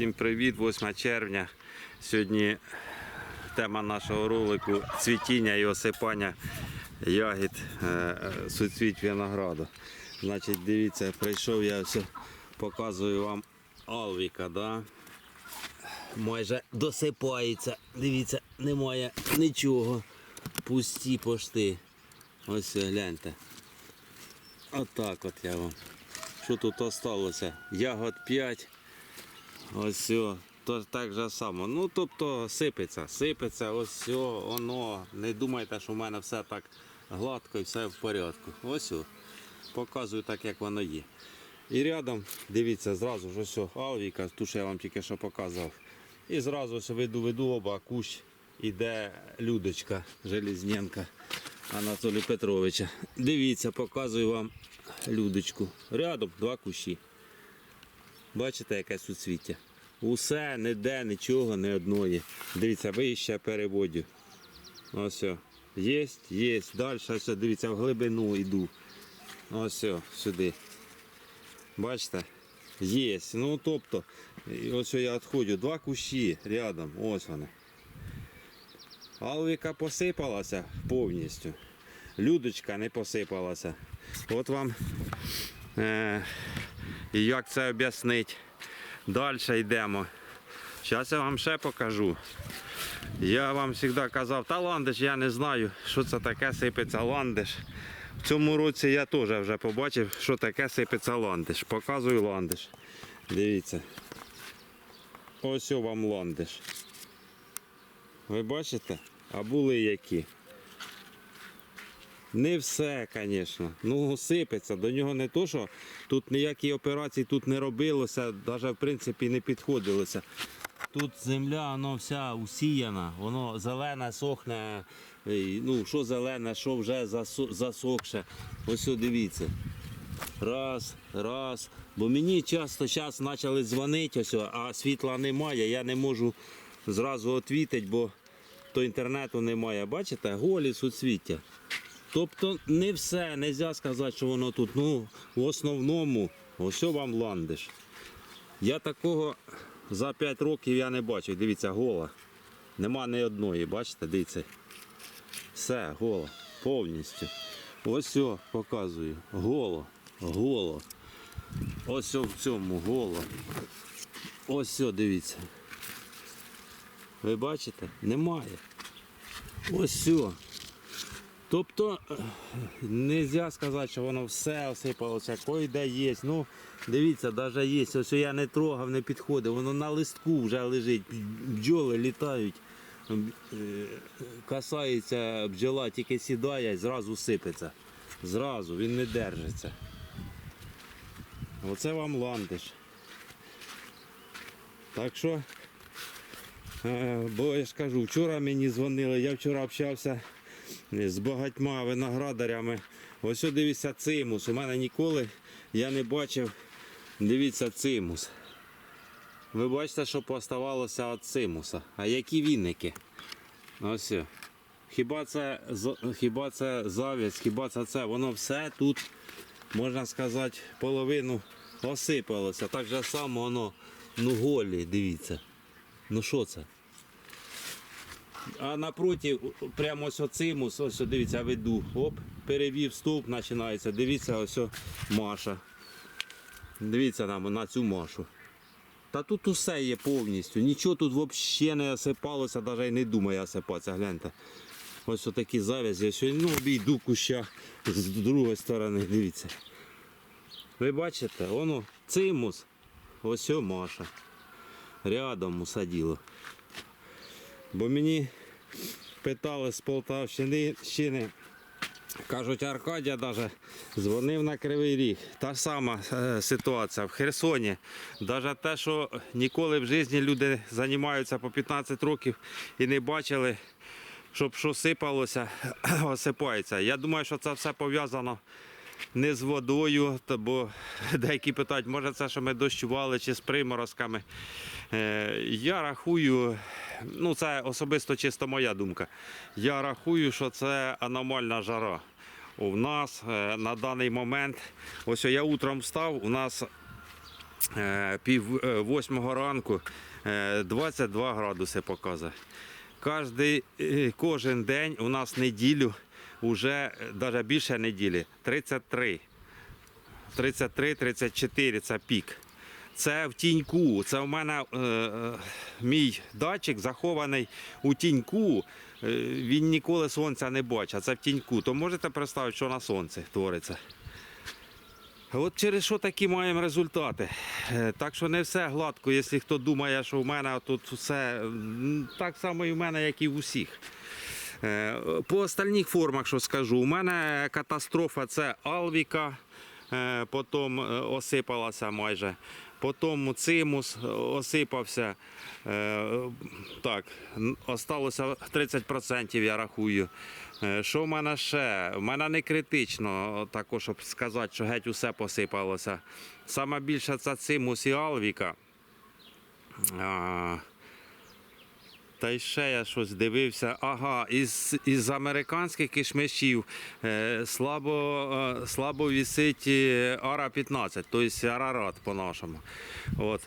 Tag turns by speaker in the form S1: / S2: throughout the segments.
S1: Всім привіт, 8 червня. Сьогодні тема нашого ролику цвітіння і осипання ягід е, е, суцвіт винограду. Значить, дивіться, прийшов я все, показую вам алвіка, да? майже досипається. Дивіться, немає нічого. Пусті пошти. Ось гляньте. Отак от я вам. Що тут осталося? Ягод 5. Ось все. То так же само. Ну, тобто сипеться, сипеться, ось все, воно. Не думайте, що в мене все так гладко і все в порядку. Ось о. Показую так, як воно є. І рядом, дивіться, зразу ж ось о, Алвіка, ту, що я вам тільки що показав. І зразу ось веду, веду оба кущ. Іде Людочка Железненка Анатолія Петровича. Дивіться, показую вам Людочку. Рядом два кущі. Бачите, яке суцвіття? Усе, ніде, нічого, не одної. Дивіться, вище переводю. Ось. о. Єсть, єсть. Далі, ось, дивіться, в глибину йду. Ось о, сюди. Бачите? Єсть. Ну тобто, ось я відходжу. Два кущі рядом. Ось вони. Алвіка посипалася повністю. Людочка не посипалася. От вам е, і як це об'яснити. Далі йдемо. Зараз я вам ще покажу. Я вам завжди казав, та ландиш, я не знаю, що це таке сипеться ландиш. В цьому році я теж вже побачив, що таке сипеться ландиш. Показую ландиш. Дивіться. Ось вам ландиш. Ви бачите? А були які? Не все, звісно. Ну, сипеться. До нього не то, що тут ніякі операції тут не робилося, навіть в принципі не підходилося. Тут земля воно вся усіяна, воно зелене, сохне. Ну, що зелене, що вже засохше. Ось дивіться. Раз, раз. Бо мені часто зараз почали дзвонити, ось, а світла немає, я не можу зразу відповідати, бо то інтернету немає. Бачите, голі суцвіття. Тобто не все, не можна сказати, що воно тут. Ну, в основному, ось вам ландиш. Я такого за 5 років я не бачив. Дивіться, гола. Нема ні одної, бачите, дивіться. Все, гола. Повністю. Ось все, показую. Голо. Голо. Ось о в цьому голо. Ось все, дивіться. Ви бачите? Немає. Ось все. Тобто не можна сказати, що воно все осипалося, кой-де є. Ну, дивіться, навіть є. Ось я не трогав, не підходив, воно на листку вже лежить. Бджоли літають. Е, Касається бджола, тільки сідає, зразу сипеться. Зразу, він не держиться. Оце вам ландиш. Так що, е, бо я ж кажу, вчора мені дзвонили, я вчора общався з багатьма виноградарями. Ось дивіться цимус. У мене ніколи я не бачив. Дивіться цимус. Ви бачите, що поставалося від цимуса. А які вінники? Ось. Хіба це, хіба це завість, хіба це це? Воно все тут, можна сказати, половину осипалося. Так же само воно, ну голі, дивіться. Ну що це? А напроти, прямо ось оцимус, ось дивіться, веду. Оп, перевів стовп, починається. Дивіться, ось Маша. Дивіться нам на цю Машу. Та тут усе є повністю. Нічого тут взагалі не осипалося, навіть і не думає осипатися, гляньте. Ось такі завязі. Я сьогодні ну, обійду куща з другої сторони, дивіться. Ви бачите, воно цимус, ось Маша. Рядом усаділо. Бо мені питали з Полтавщини, кажуть, Аркадія навіть дзвонив на Кривий Ріг. Та сама е, ситуація в Херсоні. Навіть те, що ніколи в житті люди займаються по 15 років і не бачили, щоб що сипалося, осипається. Я думаю, що це все пов'язано не з водою, бо деякі питають, може це, що ми дощували чи з приморозками. Е, Я рахую, ну це особисто чисто моя думка. Я рахую, що це аномальна жара. У нас е, на даний момент, ось я утром встав, у нас е, пів восьмого ранку е, 22 градуси показує. Кожен день у нас неділю, вже навіть більше неділі, 33. 33-34 це пік. Це в тіньку. Це в мене е, е, мій датчик захований у тіньку. Е, він ніколи сонця не бачить, це в тіньку. То можете представити, що на сонці твориться. От через що такі маємо результати. Е, Так що не все гладко, якщо хто думає, що в мене тут все так само і в мене, як і в усіх. Е, По остальних формах, що скажу, у мене катастрофа це Алвіка, е, потім е, осипалася майже. Потім цимус осипався. Так, осталося 30%, я рахую. Що в мене ще? У мене не критично, також, щоб сказати, що геть усе посипалося. Саме більше це цимус і Алвіка. Та й ще я щось дивився. Ага, із, із американських кишмишів е, слабо, е, слабо вісить е, Ара-15, тобто Арарат по-нашому. От.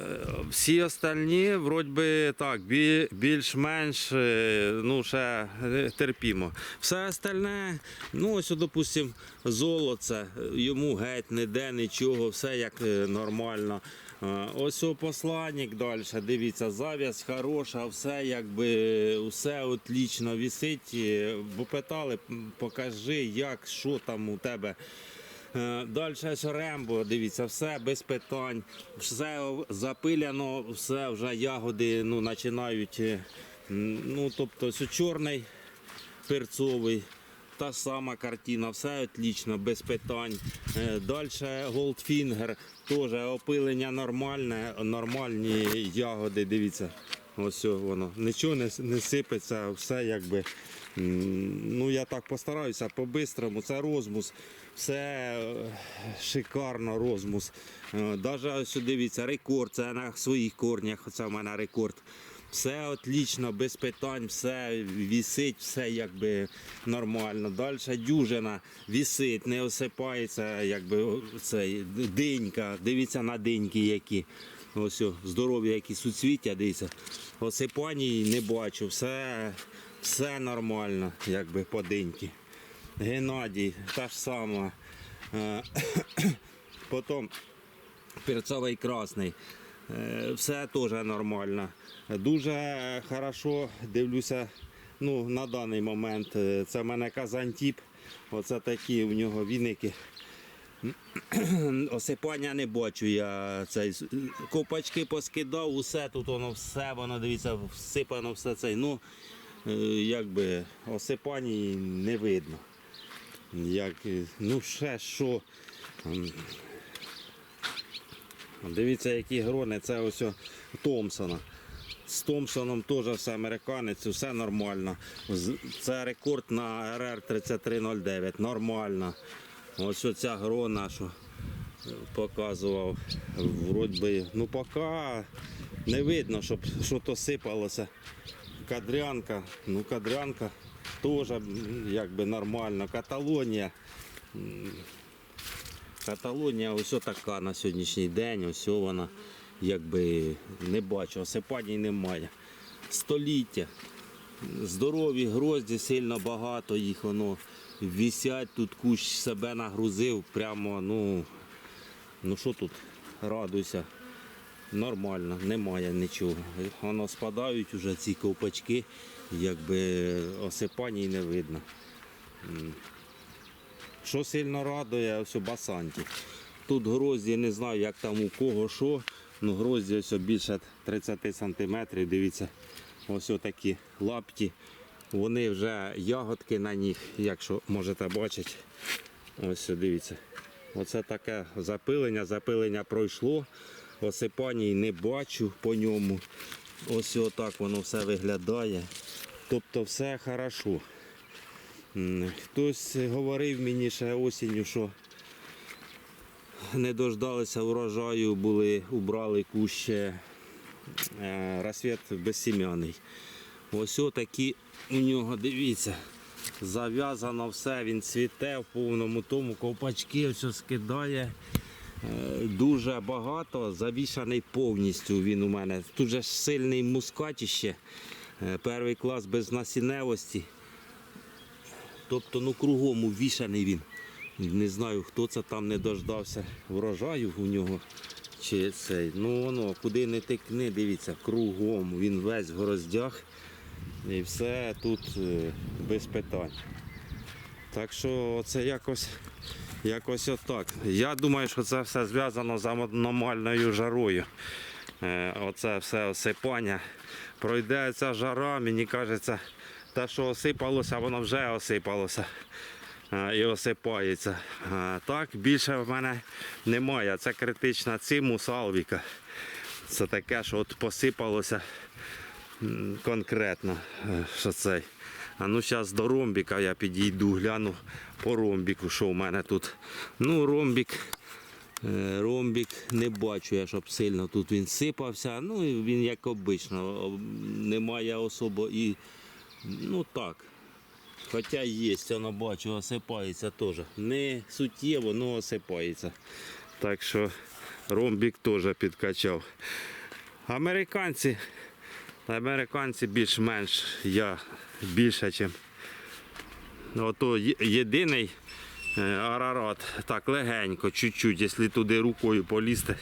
S1: Е, Всі остальні, вроді би, так, бі- більш-менш е, ну, ще е, терпімо. Все остальне, ну ось, допустимо, золоце, йому геть ніде нічого, все як е, нормально. Е, Ось посланник далі, дивіться, зав'язь хороша, все якби все отлично висить. Е, Бо питали, покажи, як, що там у тебе. Далі Рембо, дивіться, все без питань, все запиляно, все вже ягоди ну, починають. е, Ну, тобто, чорний, перцовий. Та сама картина, все отлично, без питань. Далі Goldfinger, теж опилення нормальне, нормальні ягоди, дивіться. Ось воно. Нічого не, не сипеться, все якби. Ну я так постараюся по-бистрому. Це розмус. Все е, шикарно розмус. Навіть ось дивіться, рекорд, це на своїх корнях, це в мене рекорд. Все отлично, без питань, все вісить, все якби нормально. Далі дюжина вісить, не осипається, якби цей динька. Дивіться на диньки які. Ось здорові, які суцвіття, дивіться. Осипаній не бачу, все, все нормально, якби по диньки. Геннадій, та ж сама. Е, Потім перцовий красний. Е, Все теж нормально. Дуже хорошо дивлюся ну, на даний момент. е, Це в мене казантіп. Оце такі у нього віники. Осипання не бачу я. Цей, копачки поскидав, усе тут воно все, воно дивіться, всипано все це. Ну, е, якби осипані не видно. Як, ну ще що. Дивіться, які грони, це ось Томпсона. З Томпсоном теж все американець, все нормально. Це рекорд на РР 3309. Нормально. Ось оця грона, що е, показував. Вроді би, ну поки не видно, щоб щось сипалося. Кадрянка, ну кадрянка теж якби нормально. Каталонія. Каталонія ось така на сьогоднішній день, ось вона якби не бачу, осипаній немає. Століття. Здорові грозді, сильно багато їх воно висять, тут кущ себе нагрузив, прямо, ну, ну що тут, радуйся. Нормально, немає нічого. Воно спадають уже ці ковпачки, якби осипаній не видно. Що сильно радує, ось у басанті. Тут грозді, не знаю, як там у кого що. Ну грозді ось більше 30 сантиметрів. Дивіться, ось такі лапті. Вони вже ягодки на них, якщо можете бачити. Ось дивіться. Оце таке запилення. Запилення пройшло. Осипаній не бачу по ньому. Ось отак воно все виглядає. Тобто все хорошо. Хтось говорив мені ще осінню, що не дождалися урожаю, були, убрали куще е, розсвіт безсім'яний. Ось такі у нього, дивіться, зав'язано все, він цвіте в повному тому, ковпачки все скидає. Е, Дуже багато, завішаний повністю він у мене. Тут же сильний мускатіще. Е, Перший клас без насінневості. Тобто ну кругом увішаний він. Не знаю, хто це там не дождався врожаю у нього. Чи цей. Ну воно, куди не тикни, дивіться, кругом він весь в гроздях. І все тут е, без питань. Так що це якось, якось отак. Я думаю, що це все зв'язано з аномальною жарою. Е, Оце все осипання. Пройде ця жара, мені кажеться, те, що осипалося, воно вже осипалося і осипається. Так, більше в мене немає. Це критична цимус алвіка. Це таке, що от посипалося конкретно, е, що цей. А ну зараз до ромбіка я підійду, гляну по ромбіку, що в мене тут. Ну, ромбік. е, Ромбік не бачу я, щоб сильно тут він сипався. Ну він як обично, немає особо і ну так. Хоча є, воно бачу, осипається теж. Не суттєво, але осипається. Так що ромбік теж підкачав. Американці, американці більш-менш я більше, ніж. Ото єдиний е, арарат, так легенько, чуть-чуть, якщо туди рукою полізти,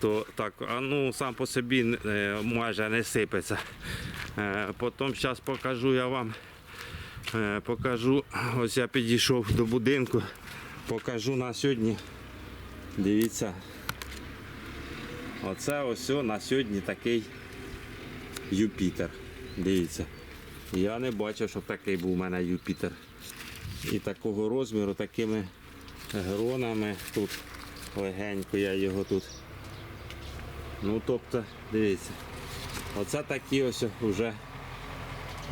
S1: то так, а ну сам по собі е, майже не сипеться. Е, Потім зараз покажу я вам. Е, Покажу, ось я підійшов до будинку, покажу на сьогодні. Дивіться. Оце ось на сьогодні такий Юпітер. Дивіться. Я не бачив, щоб такий був у мене Юпітер. І такого розміру, такими гронами тут легенько я його тут. Ну тобто, дивіться. Оце такі ось вже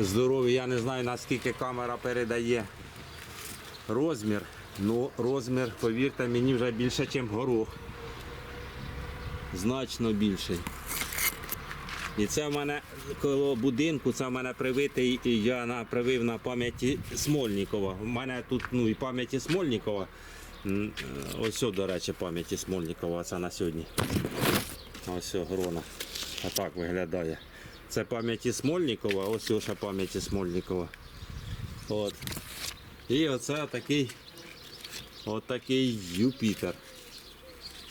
S1: здорові. Я не знаю наскільки камера передає розмір. Ну розмір, повірте мені, вже більше, ніж горох. Значно більший. І це в мене коло будинку, це в мене привитий, і я на, привив на пам'яті Смольнікова. У мене тут ну, і пам'яті Смольнікова. Е, Ось, до речі, пам'яті Смольнікова, це на сьогодні. Ось грона. А так виглядає. Це пам'яті Смольнікова, ось ще пам'яті Смольнікова. От. І оце такий, отакий Юпітер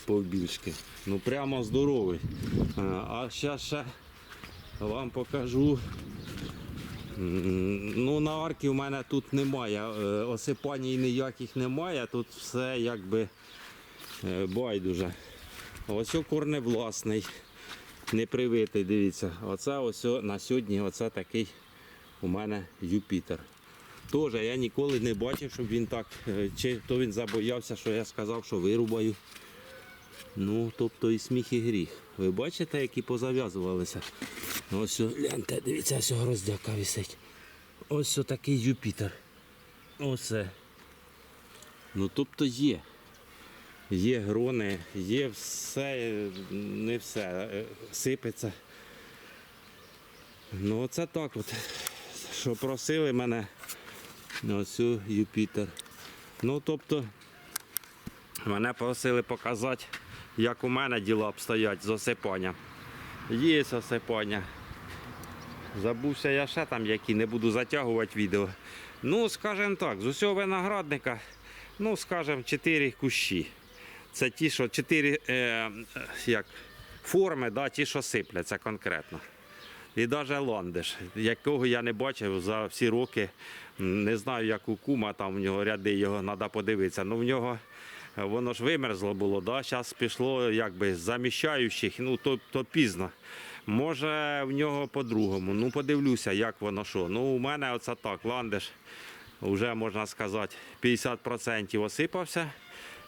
S1: повбільшки. Ну прямо здоровий. А, А зараз ще вам покажу. Ну, на арки в мене тут немає. е, Осипаній ніяких немає. Тут все якби е, байдуже. Ось о корневласний, непривитий, дивіться. Оце ось на сьогодні оце такий у мене Юпітер. Теж я ніколи не бачив, щоб він так, е, чи то він забоявся, що я сказав, що вирубаю. Ну, тобто і сміх, і гріх. Ви бачите, які позав'язувалися? Ось, гляньте, дивіться, ось гроздяка висить. Ось такий Юпітер. Оце. Ну, тобто є. Є грони, є все, е, не все, е, сипеться. Ну, оце так от. Що просили мене. Ось о, Юпітер. Ну, тобто, Мене просили показати, як у мене діла обстоять з осипанням. Є осипання. Забувся я ще там, які не буду затягувати відео. Ну, скажімо так, з усього виноградника, ну, скажімо, 4 кущі. Це ті, що 4 е, е, як, форми, да, ті, що сипляться конкретно. І навіть ландиш, якого я не бачив за всі роки. Не знаю, як у кума, там в нього ряди його треба подивитися. Ну в нього е, воно ж вимерзло було, да? зараз пішло якби заміщаючих, ну то, то пізно. Може в нього по-другому. Ну подивлюся, як воно що. Ну у мене оце так, ландиш, вже можна сказати, 50% осипався.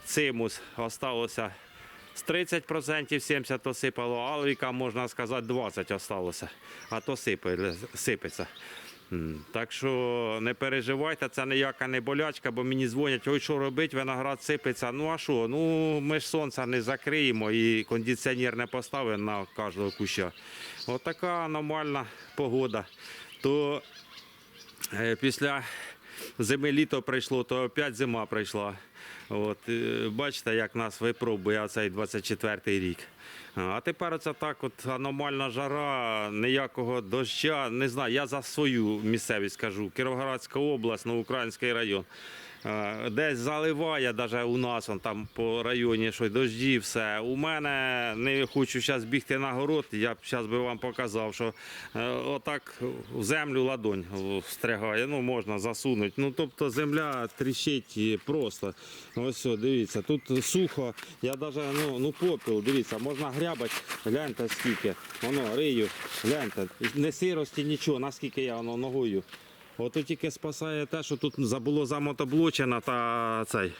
S1: Цимус осталося з 30% 70 осипало, алвіка, можна сказати, 20 осталося, а то сипе, сипеться. Так що не переживайте, це ніяка не болячка, бо мені дзвонять, ой, що робити, виноград сипеться. Ну а що? Ну ми ж сонце не закриємо і кондиціонер не поставимо на кожного куща. Отака аномальна погода. То е, після зими літо прийшло, то опять зима прийшла. От, е, бачите, як нас випробує цей 24-й рік. А тепер це так, от аномальна жара, ніякого доща. Не знаю, я за свою місцевість кажу. Кіровоградська область, Новоукраїнський район. Е, Десь заливає, навіть у нас он там по районі що дожді, все. У мене не хочу зараз бігти на город. Я б зараз би вам показав, що е, отак в землю ладонь встрягає. Ну можна засунути. Ну тобто земля тріщить просто. Ось все, дивіться, тут сухо. Я навіть ну, ну попіл, дивіться, можна грябати. Гляньте скільки. Воно рию, гляньте. Не сирості, нічого, наскільки я воно ногою. Ото тільки спасає те, що тут забуло замотоблочено та цей.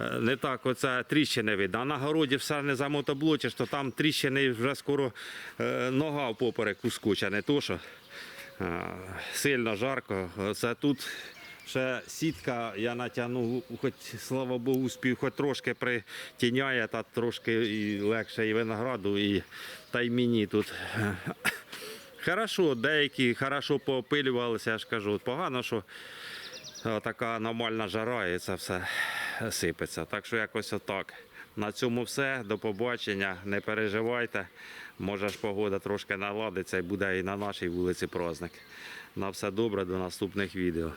S1: е, Не так, оце тріщини видно. А на городі все не замотоблочиш, то там тріщини вже скоро е, нога поперек ускоче, не то що. е, Сильно жарко. Це тут ще сітка я натягнув, хоч слава Богу, спів, хоч трошки притіняє, та трошки і легше і винограду, і та й мені тут. Хорошо, деякі хорошо поопилювалися, я ж кажу. Погано, що така аномальна жара і це все сипеться. Так що якось отак. На цьому все. До побачення. Не переживайте. Може ж погода трошки наладиться і буде і на нашій вулиці праздник. На все добре, до наступних відео.